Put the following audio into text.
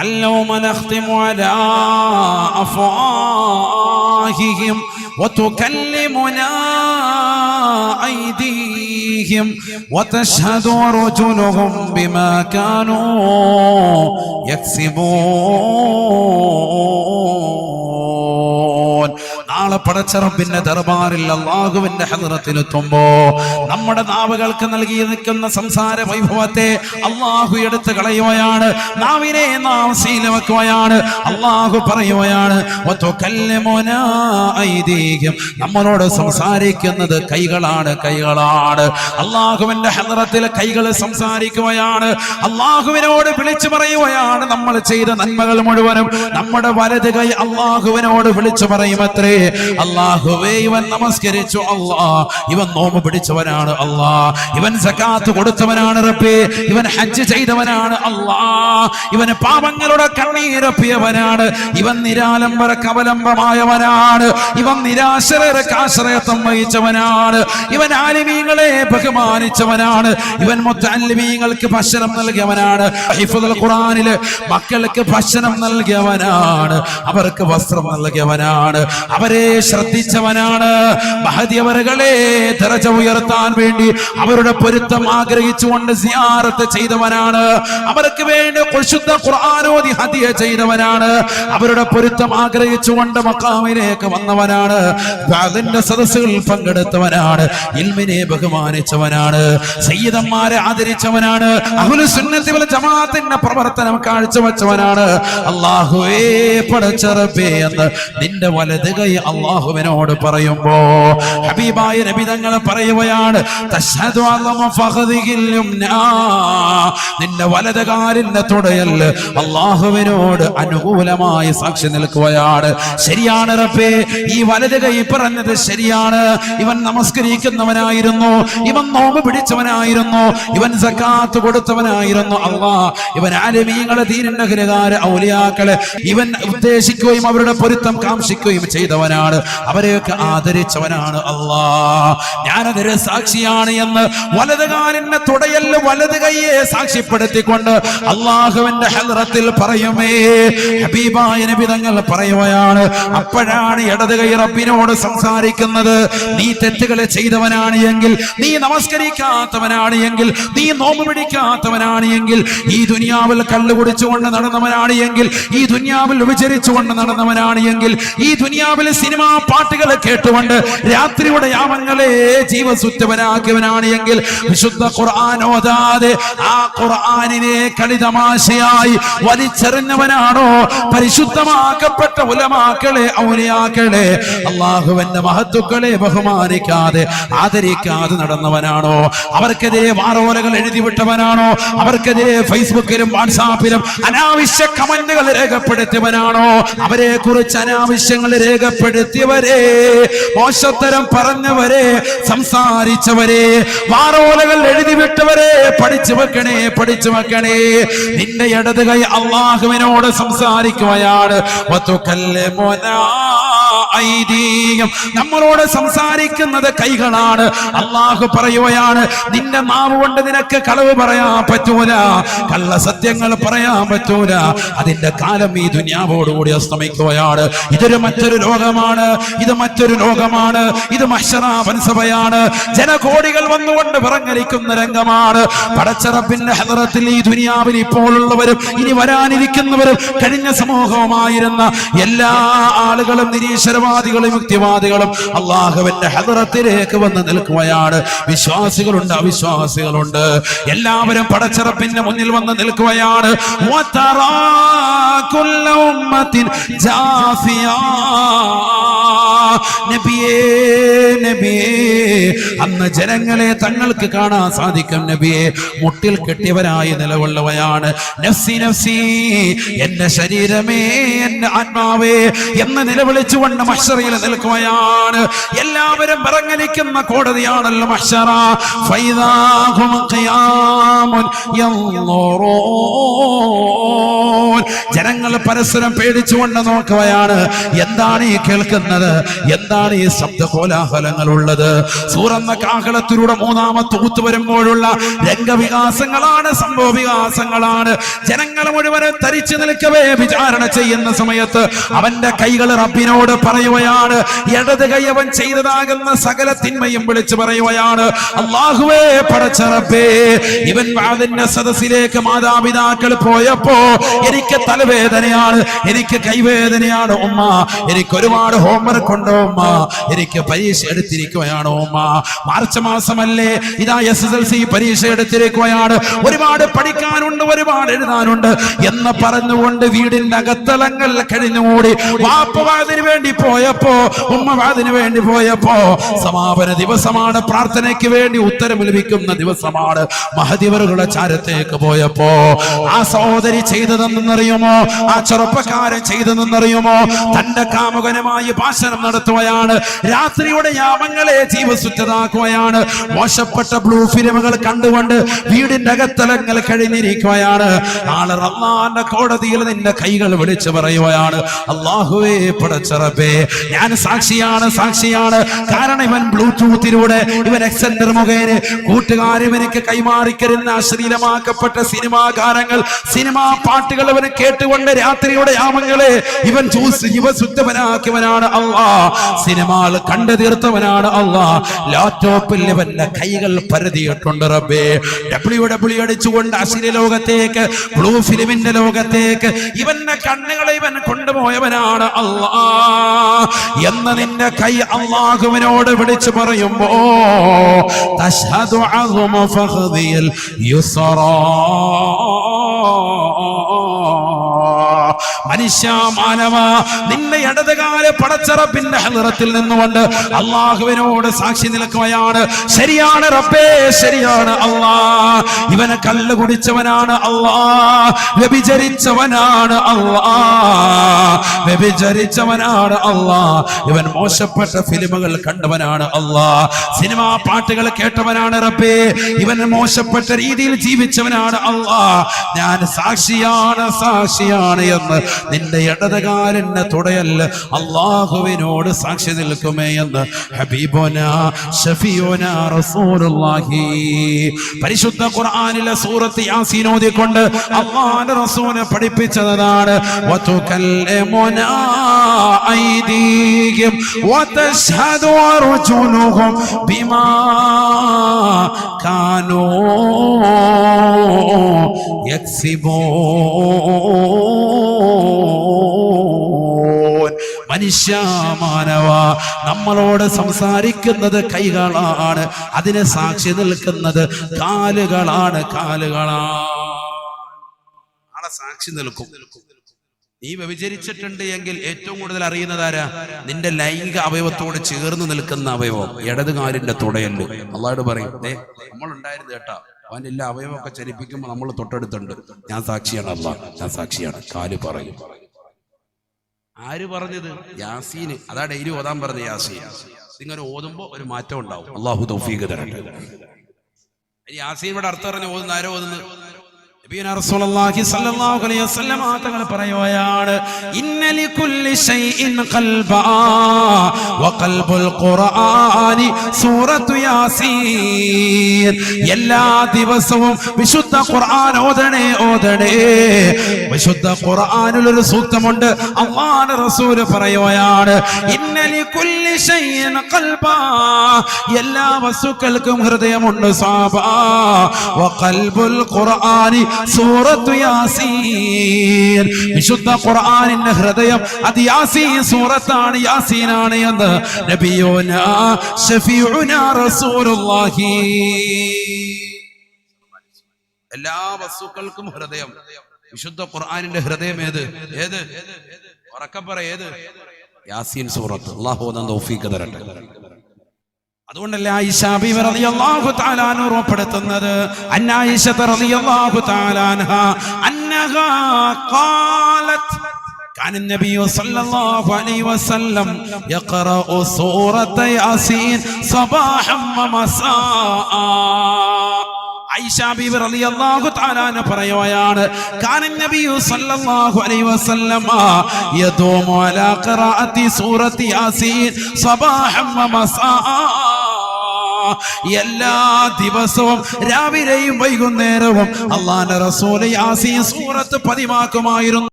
اليوم نختم على أفواههم وتكلمنا أيديهم وتشهد أرجلهم بما كانوا يكسبون. നാളെ പടച്ചറപ്പിന്റെ ദർബാറിൽ അള്ളാഹുവിന്റെ ഹദറത്തിലെത്തുമ്പോ നമ്മുടെ നാവുകൾക്ക് നൽകി നിൽക്കുന്ന സംസാര വൈഭവത്തെ അള്ളാഹു എടുത്ത് കളയുകയാണ്. നാവിനെ നാം ശീലമാക്കുകയാണ്. അള്ളാഹു പറയുകയാണ്. നമ്മളോട് സംസാരിക്കുന്നത് കൈകളാണ് കൈകളാണ്. അള്ളാഹുവിന്റെ ഹദറത്തിൽ കൈകൾ സംസാരിക്കുകയാണ്. അള്ളാഹുവിനോട് വിളിച്ചു പറയുകയാണ് നമ്മൾ ചെയ്ത നന്മകൾ മുഴുവനും. നമ്മുടെ വലത് കൈ അള്ളാഹുവിനോട് വിളിച്ചു പറയുമത്രേ അള്ളാഹുവേ ഇവൻ നമസ്കരിച്ചു അള്ളാ ഇവൻ നോമ്പ് പിടിച്ചവനാണ് അള്ളാ ഇവൻ സക്കാത്ത് കൊടുത്തവനാണ് റബ്ബേ. ഇവൻ ഹജ്ജ് ചെയ്തവനാണ് അള്ളാ ഇവന് പാപങ്ങളുടെ കണ്ണീരപ്പിയവനാണ് ഇവൻ നിരാലംബര കവലംബമായവനാണ്. ഇവൻ നിരാശരർക്ക് ആശ്രയത്വം വഹിച്ചവനാണ്. ഇവൻ ആലിമീങ്ങളെ ബഹുമാനിച്ചവനാണ്. ഇവൻ മുത്തല്ലിമീങ്ങൾക്ക് ഭക്ഷണം നൽകിയവനാണ്. ഖുറാനിൽ മക്കൾക്ക് ഭക്ഷണം നൽകിയവനാണ്. അവർക്ക് വസ്ത്രം നൽകിയവനാണ്. അവരെ ശ്രദ്ധിച്ചവനാണ്. മഹതിയവരുകളെ തിരച്ച ഉയർത്താൻ വേണ്ടി അവരുടെ പൊരുത്തം ആഗ്രഹിച്ചുകൊണ്ട് സിയാറത്ത് ചെയ്തവനാണ്. അവർക്ക് വേണ്ടി പരിശുദ്ധ ഖുർആാനോദി ഹതിയ ചെയ്തവനാണ്. അവരുടെ പൊരുത്തം ആഗ്രഹിച്ചുകൊണ്ട് മക്കാമിലേക്ക് വന്നവനാണ്. അതിന്റെ സദസ്സുകളിൽ പങ്കെടുത്തവനാണ്. ഇൽമിനെ ബഹുമാനിച്ചവനാണ്. സയ്യിദന്മാരെ ആദരിച്ചവനാണ്. അഹുലു സുന്നത്തി വൽ ജമാഅത്തിന്റെ പ്രവർത്തനം കാഴ്ചവെച്ചവനാണ്. അള്ളാഹുവേ പടച്ചറപ്പേ എന്ന് നിന്റെ വലത് അള്ളാഹുവിനോട് പറയുമ്പോ ഹബീബായ നബി തങ്ങൾ പറയുകയാണ്. നിന്റെ വലത് കാലിന്റെ തുടയൽ അള്ളാഹുവിനോട് അനുകൂലമായി സാക്ഷി നിൽക്കുകയാണ്. ശരിയാണ് റബ്ബേ ഈ വലത് കൈ പറഞ്ഞത് ശരിയാണ്. ഇവൻ നമസ്കരിക്കുന്നവനായിരുന്നു ഇവൻ നോമ്പ് പിടിച്ചവനായിരുന്നു ഇവൻ സക്കാത്ത് കൊടുത്തവനായിരുന്നു അള്ളാ. ഇവൻ ആലമീങ്ങളെ തീരണ്ടകരുകാര് ഔലിയാക്കളെ ഇവൻ ഉദ്ദേശിക്കുകയും അവരുടെ പൊരുത്തം കാംക്ഷിക്കുകയും ചെയ്തവനാണ് അവരെയൊക്കെ ആദരിച്ചവനാണ് അള്ളാ ഞാനതിന് സാക്ഷിയാണ് എന്ന് വലത് കാലിന്റെ തുടയൽ വലത് കൈയെ സാക്ഷ്യപ്പെടുത്തിക്കൊണ്ട് അള്ളാഹുവിന്റെ ഹെൽറത്തിൽ പറയുമേ ഹബീബായ നബി തങ്ങൾ പറയുകയാണ് അപ്പോഴാണ് ഇടത് കൈ റബ്ബിനോട് സംസാരിക്കുന്നത്. നീ തെറ്റുകൾ ചെയ്തവനാണ് എങ്കിൽ നീ നമസ്കരിക്കാത്തവനാണ് എങ്കിൽ നീ നോമ്പ് പിടിക്കാത്തവനാണ് എങ്കിൽ ഈ ദുനിയാവിൽ കള്ളു കുടിച്ചുകൊണ്ട് നടന്നവനാണ് എങ്കിൽ ഈ ദുനിയാവിൽ വിചരിച്ചുകൊണ്ട് നടന്നവനാണ് എങ്കിൽ ഈ ദുനിയാവിൽ സിനിമാ പാട്ടുകൾ കേട്ടുകൊണ്ട് രാത്രിയുടെ യാമങ്ങളെ ജീവസുറ്റവനാക്കിയവനാണ് എങ്കിൽ വിശുദ്ധ ഖുർആൻ ഓതാതെ ആ ഖുർആനിനെ കളിതമാശയായി വലിച്ചെറിഞ്ഞവനാണോ? പരിശുദ്ധമാക്കപ്പെട്ട ഉലമാക്കളെ ഔലിയാക്കളെ അള്ളാഹുവിന്റെ മഹത്തുക്കളെ ബഹുമാനിക്കാതെ ആദരിക്കാതെ നടന്നവനാണോ? അവർക്കെതിരെ വാറോലകൾ എഴുതി വിട്ടവനാണോ അവർക്കെതിരെ ഫേസ്ബുക്കിലും വാട്സാപ്പിലും അനാവശ്യ കമന്റുകൾ രേഖപ്പെടുത്തിയവനാണോ? അവരെ കുറിച്ച് അനാവശ്യങ്ങൾ രേഖപ്പെടുത്തിയവരെ മോശത്തരം പറഞ്ഞവരെ സംസാരിച്ചവരെ വാറോലകൾ എഴുതി വിട്ടവരെ പഠിച്ചു വെക്കണേ പഠിച്ചു വെക്കണേ. നിന്റെ ഇടത് കൈ അള്ളാഹുവിനോട് സംസാരിക്കുകയാണ്. നമ്മളോട് സംസാരിക്കുന്നത് കൈകളാണ്. അള്ളാഹു പറയുകയാണ് നിന്റെ നാവ് കൊണ്ട് നിനക്ക് കളവ് പറയാൻ പറ്റൂല. കള്ള സത്യങ്ങൾ പറയാൻ പറ്റൂല. അതിന്റെ കാലം ഈ ദുനിയാവോടുകൂടി അസ്തമിക്കുകയാണ്. ഇതൊരു മറ്റൊരു ലോകമാണ് ഇത് മറ്റൊരു ലോകമാണ് ഇത് മഷറാവൻസഭയാണ് ജനകോടികൾ വന്നുകൊണ്ട് പറഞ്ഞിരിക്കുന്ന രംഗമാണ്. പടച്ചറപ്പിന്റെ ഹദറത്തിൽ ഈ ദുനിയാവിൽ ഇപ്പോഴുള്ളവരും ഇനി വരാനിരിക്കുന്നവരും കഴിഞ്ഞ സമൂഹവുമായിരുന്ന എല്ലാ ആളുകളും നിരീശ്വരവാദികളും യുക്തിവാദികളും അള്ളാഹുവിന്റെ ഹദറത്തിലേക്ക് വന്ന് നിൽക്കുകയാണ്. വിശ്വാസികളുണ്ട് അവിശ്വാസികളുണ്ട്. എല്ലാവരും പടച്ചിറപ്പിന്റെ മുന്നിൽ വന്ന് നിൽക്കുകയാണ്. ജാഫിയാ. നബിയേ നബിയേ അന്ന് ജനങ്ങളെ തങ്ങൾക്ക് കാണാൻ സാധിക്കും നബിയെ. മുട്ടിൽ കെട്ടിയവരായി നിലകൊള്ളവയാണ്. നഫ്സി നഫ്സി എന്റെ ശരീരമേ എന്റെ ആത്മാവേ എന്ന് നിലവിളിച്ചുകൊണ്ട് മഷറയിൽ നിൽക്കുകയാണ്. എല്ലാവരും പറഞ്ഞിരിക്കുന്ന കോടതിയാണല്ലോ മഷറ ഫൈദാഹും ഖിയാമുൻ യൻളുറൂൻ. ജനങ്ങൾ പരസ്പരം പേടിച്ചുകൊണ്ട് നോക്കുകയാണ്. എന്താണ് ഈ കേൾക്കുന്നത്? എന്താണ് ഈ ശബ്ദ കോലാഹലങ്ങൾ ഉള്ളത് സൂറന്ന കാഹളത്തിലൂടെ മൂന്നാമത്തെ ഊത്ത് വരുമ്പോഴുള്ള രംഗവികാസങ്ങളാണ് സംഭവ വികാസങ്ങളാണ് ജനങ്ങൾ മുഴുവനും തരിച്ചു നിൽക്കവേ വിചാരണ ചെയ്യുന്ന സമയത്ത് അവന്റെ കൈകൾ റബ്ബിനോട് പറയുകയാണ്. ഇടത് കൈ അവൻ ചെയ്തതാകുന്ന സകല തിന്മയും വിളിച്ചു പറയുകയാണ്. അള്ളാഹുവേ പടച്ചറപ്പേ ഇവൻ അതിന്റെ സദസ്സിലേക്ക് മാതാപിതാക്കൾ പോയപ്പോ എനിക്ക് തലവേദനയാണ് എനിക്ക് കൈവേദനയാണ് ഉമ്മ. എനിക്ക് ഒരുപാട് ഹോംവർക്ക് ഉണ്ടോ ഉമ്മ. എനിക്ക് പരീക്ഷ എടുത്തിരിക്കുകയാണ് ഉമ്മ. മാർച്ച് മാസമല്ലേ ഇതാ എസ് എസ് എൽ സി പരീക്ഷ എടുത്തിരിക്കുകയാണ്. ഒരുപാട് പഠിക്കാനുണ്ട് ഒരുപാട് എഴുതാനുണ്ട് എന്ന് പറഞ്ഞുകൊണ്ട് വീടിന്റെ അകത്തളങ്ങൾ കഴിഞ്ഞുകൂടി വാപ്പ വാതിന് വേണ്ടി പോയപ്പോ ഉമ്മ വാതിന് വേണ്ടി പോയപ്പോ സമാപന ദിവസമാണ്. പ്രാർത്ഥനയ്ക്ക് വേണ്ടി ഉത്തരം ലഭിക്കുന്ന ദിവസമാണ് മഹദിവറുകളുടെ ചാരത്തേക്ക് പോയപ്പോ. ആ സഹോദരി ചെയ്തതെന്നറിയുമോ ആ ചെറുപ്പക്കാരൻ ചെയ്തതെന്നറിയുമോ തന്റെ കാമുകനുമായി ഭാഷണം നടത്തുകയാണ്. രാത്രിയുടെ യാമങ്ങളെ ജീവസുറ്റതാക്കുകയാണ്. മോശപ്പെട്ട ബ്ലൂ ഫിലിമുകൾ കണ്ടുകൊണ്ട് വീടിന്റെ അകത്തലങ്ങൾ കഴിഞ്ഞിരിക്കുകയാണ്. ആൾ റമ്മാന്റെ കോടതിയിൽ നിന്റെ കൈകൾ വിളിച്ചു പറയുകയാണ്. അള്ളാഹുവേ പടച്ചറപ്പേ ഞാൻ സാക്ഷിയാണ് സാക്ഷിയാണ്. കാരണം ഇവൻ ബ്ലൂടൂത്തിലൂടെ ഇവൻ എക്സെന്റർ മുഖേന കൂട്ടുകാരും എനിക്ക് കൈമാറിക്കരുന്ന അശ്ലീലമാക്കപ്പെട്ട സിനിമാ ഗാനങ്ങൾ സിനിമാ പാട്ടുകൾ ഇവന് കേട്ടുകൊണ്ട് രാത്രിയുടെ യാമങ്ങളെ ഇവൻ ചൂസ് ഇവ ശുദ്ധവനാക്കിയവനാണ് അള്ളാ. സിനിമകൾ കണ്ടു തീർത്തവനാണ് അള്ളാ. ലാപ്ടോപ്പിൽ ഇവന്റെ കൈകൾ പരതിയിട്ടുണ്ട് റബ്ബേ. ഡബ്ല്യു ഡബ്ല്യു അടിച്ചുകൊണ്ട് അശ്ലീല ലോകത്തേക്ക് ബ്ലൂ ഫിലിമിന്റെ ലോകത്തേക്ക് ഇവന്റെ കണ്ണുകളെ ഇവൻ കൊണ്ടുപോയവനാണ് അള്ളാ. എന്ന് നിന്റെ കൈ അള്ളാഹുവിനോട് വിളിച്ചു പറയുമ്പോ തശ്ഹദു അസുമ ഫഖദിൽ യുസറാ. മനുഷ്യ മാനവ നിന്റെ ഇടതുകാല പടച്ചറപ്പിന്റെ ഹലറത്തിൽ നിന്നുകൊണ്ട് അള്ളാഹുവിനോട് സാക്ഷി നിൽക്കുകയാണ്. ശരിയാണ് റബ്ബേ ശരിയാണ് അള്ളാ. ഇവനെ കല്ല് കുടിച്ചവനാണ് അള്ളാ. വ്യഭിചരിച്ചവനാണ് അള്ളാ. വ്യഭിചരിച്ചവനാണ് അള്ളാ. ഇവൻ മോശപ്പെട്ട ഫിലിമുകൾ കണ്ടവനാണ് അള്ളാ. സിനിമാ പാട്ടുകൾ കേട്ടവനാണ് റബ്ബേ. ഇവൻ മോശപ്പെട്ട രീതിയിൽ ജീവിച്ചവനാണ് അള്ളാ. ഞാൻ സാക്ഷിയാണ് സാക്ഷിയാണ് എന്ന് നിന്റെ ഇടതുകാലിന്റെ തുടയല്ല. അള്ളാഹുവിനോട് സാക്ഷി നിൽക്കുമേ എന്ന് ഹബീബോന റസൂലുള്ളാഹി. പരിശുദ്ധ ഖുർആനിലെ സൂറത്ത് യാസീൻ ഓതിക്കൊണ്ട് അള്ളാഹുവിന്റെ റസൂലെ പഠിപ്പിച്ചതാണ്. വതുകല്ലിമുനാ ഐദീഹിം വതശ്ഹദു അർജുലുഹും ബിമാ കാനൂ യക്സിബൂൻ മനുഷ്യ മാനവ നമ്മളോട് സംസാരിക്കുന്നത് കൈകളാണ്. അതിനെ സാക്ഷി നിൽക്കുന്നത് കാലുകളാണ് കാലുകളാണ് ആളെ സാക്ഷി നിൽക്കും. നീ വ്യഭിചരിച്ചിട്ടുണ്ട് എങ്കിൽ ഏറ്റവും കൂടുതൽ അറിയുന്നത് ആരാ? നിന്റെ ലൈംഗിക അവയവത്തോട് ചേർന്ന് നിൽക്കുന്ന അവയവം. ഇടത് കാലിന്റെ തുടയൽ അള്ളാട് പറയും നമ്മളുണ്ടായിരുന്നു കേട്ടാ. അവന്റെ എല്ലാ അവയവമൊക്കെ ചലിപ്പിക്കുമ്പോൾ നമ്മൾ തൊട്ടടുത്തുണ്ട്. ഞാൻ സാക്ഷിയാണ് അല്ല ഞാൻ സാക്ഷിയാണ്. കാൽ പറയും. ആര് പറഞ്ഞത്? യാസീന്. അതാ ഡെയിലി ഓതാൻ പറഞ്ഞ യാസീൻ. നിങ്ങൾ ഓതുമ്പോ ഒരു മാറ്റം ഉണ്ടാവും. അള്ളാഹു തൗഫീഖ് തരട്ടെ. യാസീൻ ഇവിടെ അർത്ഥം പറഞ്ഞു ഓതുന്ന ആരോ ഓതുന്നത്? തങ്ങൾ എല്ലാ ദിവസവും വിശുദ്ധ ഖുർആൻ ഓതണേ ഓതണേ. വിശുദ്ധ ഖുർആനിൽ ഒരു സൂക്തമുണ്ട്. അല്ലാഹുവിന്റെ റസൂൽ പറയുകയാണ് ഇന്ന ലികുല്ലി ഷൈഇൻ ഖൽബാ. എല്ലാ വസ്തുക്കൾക്കും ഹൃദയമുണ്ട് സാബാ. വഖൽബുൽ ഖുർആനി സൂറത്തു യാസീൻ. വിശുദ്ധ ഖുർആനിന്റെ ഹൃദയം അത് യാസീൻ സൂറത്താണ് യാസീനാണ് എന്ന് നബിയോന ഷഫീഉന റസൂലുള്ളാഹി. എല്ലാ വസ്തുക്കൾക്കും ഹൃദയം. വിശുദ്ധ ഖുർആനിന്റെ ഹൃദയം ഏത്? ഏത്? ഉറക്കം പറ ഏത്? യാസീൻ സൂറത്ത്. അള്ളാഹു തൗഫീഖ് തരട്ടെ. അതുകൊണ്ടല്ലേ ആയിഷ ബീവി റളിയല്ലാഹു തആല അൻഹ ഉറപ്പെടുത്തുന്നത് അന്ന ആയിഷ റളിയല്ലാഹു തആല അൻഹ അന്നഹാ ഖാലത്ത് كان النبي صلى الله عليه وسلم يقرأ سورة ياسين صباحا ومساء ഐഷ ബീബി റളിയല്ലാഹു തആല അൻഹ പറയുകയാണ് കാനൻ നബിയു സല്ലല്ലാഹു അലൈഹി വസല്ലമ യദൂമു അലാ ഖിറാഅത്തി സൂറത്തി യാസീൻ സബാഹം വ മസാആ എല്ലാ ദിവസവും രാവിലെയും വൈകുന്നേരവും അള്ളാന്റെ റസൂലി യാസീൻ സൂറത്ത് പതിവാക്കുമായിരുന്നു.